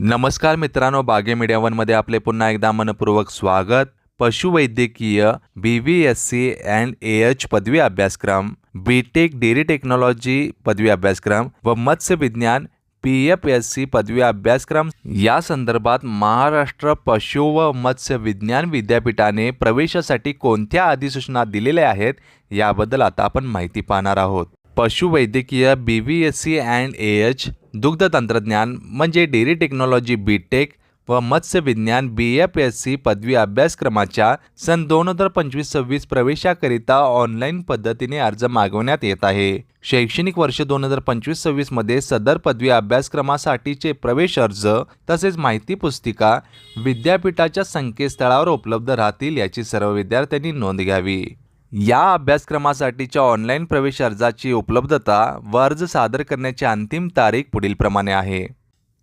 नमस्कार मित्रांनो बागे मीडिया वनमध्ये आपले पुन्हा एकदा मनपूर्वक स्वागत. पशुवैद्यकीय B V S C and A H पदवी अभ्यासक्रम बी टेक डेअरी टेक्नॉलॉजी पदवी अभ्यासक्रम व मत्स्य विज्ञान पी एफ एस सी पदवी अभ्यासक्रम. या संदर्भात महाराष्ट्र पशु व मत्स्य विज्ञान विद्यापीठाने प्रवेशासाठी कोणत्या अधिसूचना दिलेल्या आहेत याबद्दल आता आपण माहिती पाहणार आहोत. पशुवैद्यकीय B V S C and A H दुग्ध तंत्रज्ञान म्हणजे डेअरी टेक्नॉलॉजी बी टेक व मत्स्य विज्ञान बी एफ एस सी पदवी अभ्यासक्रमाच्या सन दोन हजार पंचवीस सव्वीस प्रवेशाकरिता ऑनलाईन पद्धतीने अर्ज मागवण्यात येत आहे. शैक्षणिक वर्ष दोन हजार पंचवीस सव्वीसमध्ये सदर पदवी अभ्यासक्रमासाठीचे प्रवेश अर्ज तसेच माहिती पुस्तिका विद्यापीठाच्या संकेतस्थळावर उपलब्ध राहतील याची सर्व विद्यार्थ्यांनी नोंद घ्यावी. या अभ्यासक्रमासाठीच्या ऑनलाईन प्रवेश अर्जाची उपलब्धता व अर्ज सादर करण्याची अंतिम तारीख पुढीलप्रमाणे आहे.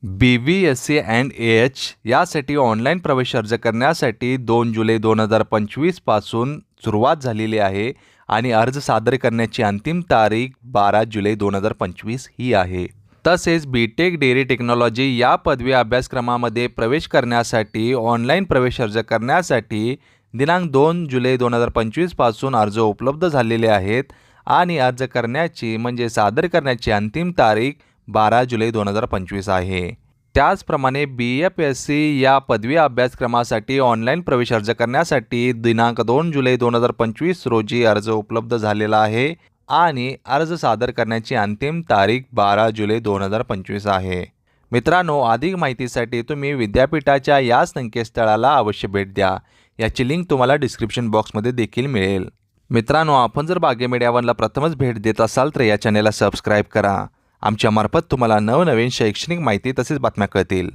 B V S C and A H यासाठी ऑनलाईन प्रवेश अर्ज करण्यासाठी दोन जुलै दोन हजार पंचवीसपासून सुरुवात झालेली आहे आणि अर्ज सादर करण्याची अंतिम तारीख बारा जुलै दोन हजार पंचवीस ही आहे. तसेच बी टेक डेअरी टेक्नॉलॉजी या पदवी अभ्यासक्रमामध्ये प्रवेश करण्यासाठी ऑनलाईन प्रवेश अर्ज करण्यासाठी दिनांक दोन जुलै दोन हजार पंचवीसपासून अर्ज उपलब्ध झालेले आहेत आणि अर्ज करण्याची म्हणजे सादर करण्याची अंतिम तारीख बारा जुलै दोन हजार पंचवीस आहे. त्याचप्रमाणे बी एफ एस सी या पदवी अभ्यासक्रमासाठी ऑनलाईन प्रवेश अर्ज करण्यासाठी दिनांक दोन जुलै दोन हजार पंचवीस रोजी अर्ज उपलब्ध झालेला आहे आणि अर्ज सादर करण्याची अंतिम तारीख बारा जुलै दोन हजार पंचवीस आहे. मित्रांनो अधिक माहितीसाठी तुम्ही विद्यापीठाच्या या संकेतस्थळाला अवश्य भेट द्या. याची लिंक तुम्हाला डिस्क्रिप्शन बॉक्समध्ये देखील मिळेल. मित्रांनो आपण जर बागे मीडियावरला प्रथमच भेट देत असाल तर या चॅनेलला सबस्क्राईब करा. आमच्यामार्फत तुम्हाला नवनवीन शैक्षणिक माहिती तसेच बातम्या कळतील.